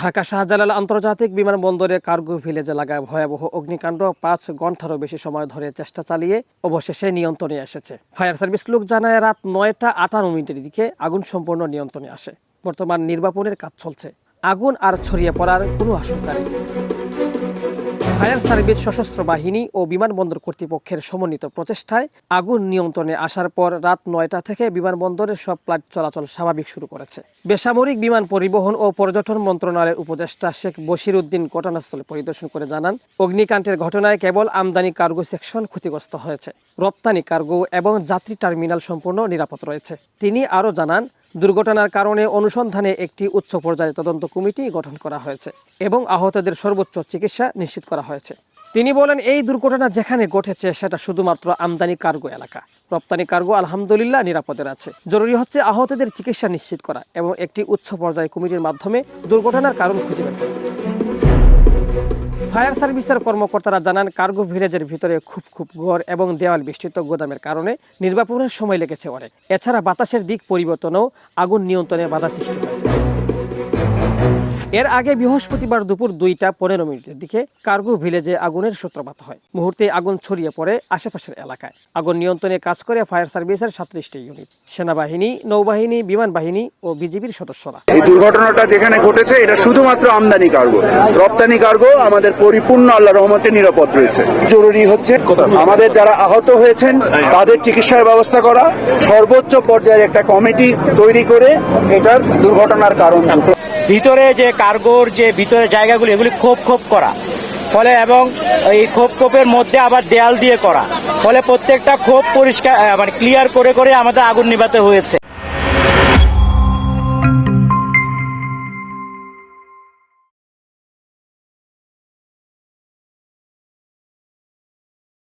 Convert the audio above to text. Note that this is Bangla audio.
ঢাকা শাহজালাল আন্তর্জাতিক বিমানবন্দরে কার্গো ভিলেজ এলাকায় ভয়াবহ অগ্নিকাণ্ড পাঁচ ঘন্টারও বেশি সময় ধরে চেষ্টা চালিয়ে অবশেষে নিয়ন্ত্রণে এসেছে। ফায়ার সার্ভিস লোক জানায়, রাত নয়টা আটান্ন মিনিটের দিকে আগুন সম্পূর্ণ নিয়ন্ত্রণে আসে। বর্তমান নির্বাপনের কাজ চলছে। আগুন আর ছড়িয়ে পড়ার কোনো আশঙ্কা নেই। ফায়ার সার্ভিস সশস্ত্র বাহিনী ও বিমানবন্দর কর্তৃপক্ষের সমন্বিত প্রচেষ্টায় আগুন নিয়ন্ত্রণে আসার পর রাত নয়টা থেকে বিমানবন্দরের সব ফ্লাইট চলাচল স্বাভাবিক শুরু করেছে। বেসামরিক বিমান পরিবহন ও পর্যটন মন্ত্রণালয়ের উপদেষ্টা শেখ বশির উদ্দিন ঘটনাস্থলে পরিদর্শন করে জানান, অগ্নিকাণ্ডের ঘটনায় কেবল আমদানি কার্গো সেকশন ক্ষতিগ্রস্ত হয়েছে। রপ্তানি কার্গো এবং যাত্রী টার্মিনাল সম্পূর্ণ নিরাপদ রয়েছে। তিনি আরও জানান দুর্ঘটনার কারণে অনুসন্ধানে একটি উচ্চ পর্যায়ে তদন্ত কমিটি গঠন করা হয়েছে এবং আহতদের সর্বোচ্চ চিকিৎসা নিশ্চিত করা হয়েছে। তিনি বলেন, এই দুর্ঘটনা যেখানে ঘটেছে সেটা শুধুমাত্র আমদানি কার্গো এলাকা। রপ্তানি কার্গো আলহামদুলিল্লাহ নিরাপদের আছে। জরুরি হচ্ছে আহতদের চিকিৎসা নিশ্চিত করা এবং একটি উচ্চ পর্যায়ে কমিটির মাধ্যমে দুর্ঘটনার কারণ খুঁজে বের করা। ফায়ার সার্ভিসের কর্মকর্তারা জানান, কার্গো ভিলেজের ভিতরে খুব খুব ঘর এবং দেওয়াল বিস্তৃত গোদামের কারণে নির্বাপনের সময় লেগেছে অনেক। এছাড়া বাতাসের দিক পরিবর্তনেও আগুন নিয়ন্ত্রণে বাধা সৃষ্টি হয়েছে। এর আগে বৃহস্পতিবার দুপুর দুইটা পনেরো মিনিটের দিকে কার্গো ভিলেজে আগুনের সূত্রপাত হয়। মুহূর্তে আগুন ছড়িয়ে পড়ে আশেপাশের এলাকায়। আগুন নিয়ন্ত্রণে কাজ করে ফায়ার সার্ভিসের সাতত্রিশটি ইউনিট, সেনাবাহিনী, নৌবাহিনী বিমান বাহিনী ও বিজিবির সদস্যরা। এই দুর্ঘটনাটা যেখানে ঘটেছে, এটা শুধুমাত্র আমদানি কার্গো। রপ্তানি কার্গো আমাদের পরিপূর্ণ আল্লাহ রহমতে নিরাপদ রয়েছে। জরুরি হচ্ছে, আমাদের যারা আহত হয়েছেন, তাদের চিকিৎসার ব্যবস্থা করা। সর্বোচ্চ পর্যায়ের একটা কমিটি তৈরি করে এটার দুর্ঘটনার কারণ ভিতরে যে কার্গোর, যে ভিতরে জায়গাগুলি, এগুলি খোপ খোপ করা। ফলে এবং এই খোপ খোপের মধ্যে আবার দেয়াল দিয়ে করা। ফলে প্রত্যেকটা খোপ পরিষ্কার মানে ক্লিয়ার করে করে আমাদের আগুন নিভাতে হয়েছে।